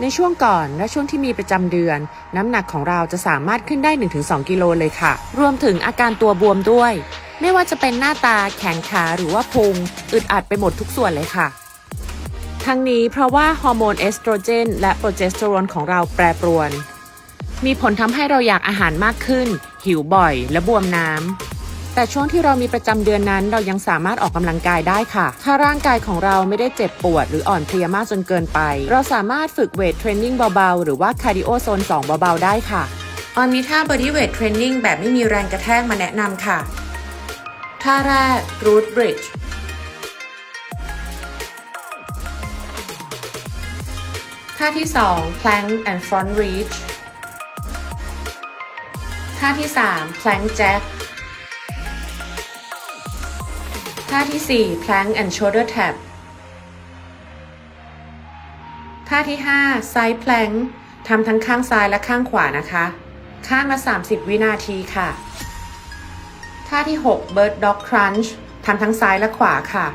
ในช่วงก่อนและช่วงที่มีประจำเดือน น้ำหนักของเราจะสามารถขึ้นได้ 1-2 กิโลเลยค่ะ รวมถึงอาการตัวบวมด้วย ไม่ว่าจะเป็นหน้าตาแขนขาหรือว่าพุงอึดอัดไปหมดทุกส่วนเลยค่ะ ทั้งนี้เพราะว่าฮอร์โมนเอสโตรเจน และโปรเจสเตอโรนของเราแปรปรวน มีผลทำให้เราอยากอาหารมากขึ้น หิวบ่อย และบวมน้ำ แต่ช่วงที่เรามีประจำเดือนนั้น เรายังสามารถออกกำลังกายได้ค่ะ ถ้าร่างกายของเราไม่ได้เจ็บปวด หรืออ่อนเพลียมากจนเกินไป เราสามารถฝึกเวทเทรนนิ่งเบาๆ หรือว่าคาร์ดิโอโซน2เบาๆ ได้ค่ะออนมีท่า body weight training แบบไม่มีแรงกระแทกมาแนะนำค่ะ ท่าแรก root bridge ท่าที่2 plank and front reach ท่าที่3 plank jack ท่าที่ 4 plank and shoulder tap ท่าที่ 5 side plank ทำทั้งข้างซ้ายและข้างขวานะคะ ข้างละ 30 วินาทีค่ะ ท่าที่ 6 bird dog crunch ทำทั้งซ้ายและขวาค่ะ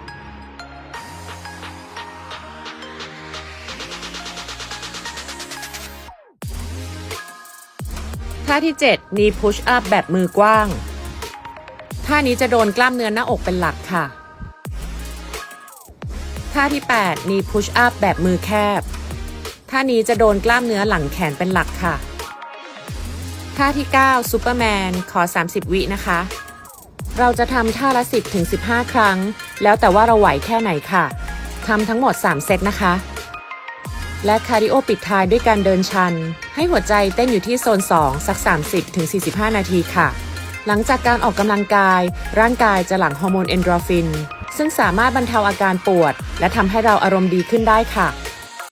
ท่าที่ 7 knee push up แบบมือกว้าง ท่านี้จะโดนกล้ามเนื้อหน้าอกเป็นหลักค่ะ ท่าที่8 knee push up แบบมือแคบ ท่านี้จะโดนกล้ามเนื้อหลังแขนเป็นหลักค่ะ ท่าที่9 Superman ขอ 30 วินะคะ เราจะทำท่าละ 10ถึง15 ครั้ง แล้วแต่ว่าเราไหวแค่ไหนค่ะทำทั้งหมด 3 เซตนะคะ และคาร์ดิโอปิดท้ายด้วยการเดินชัน ให้หัวใจเต้นอยู่ที่โซน 2 สัก 30ถึง45 นาทีค่ะ หลังจากการออกกำลังกาย ร่างกายจะหลั่งฮอร์โมนเอนโดรฟิน ซึ่งสามารถบรรเทาอาการปวด และทำให้เราอารมณ์ดีขึ้นได้ค่ะ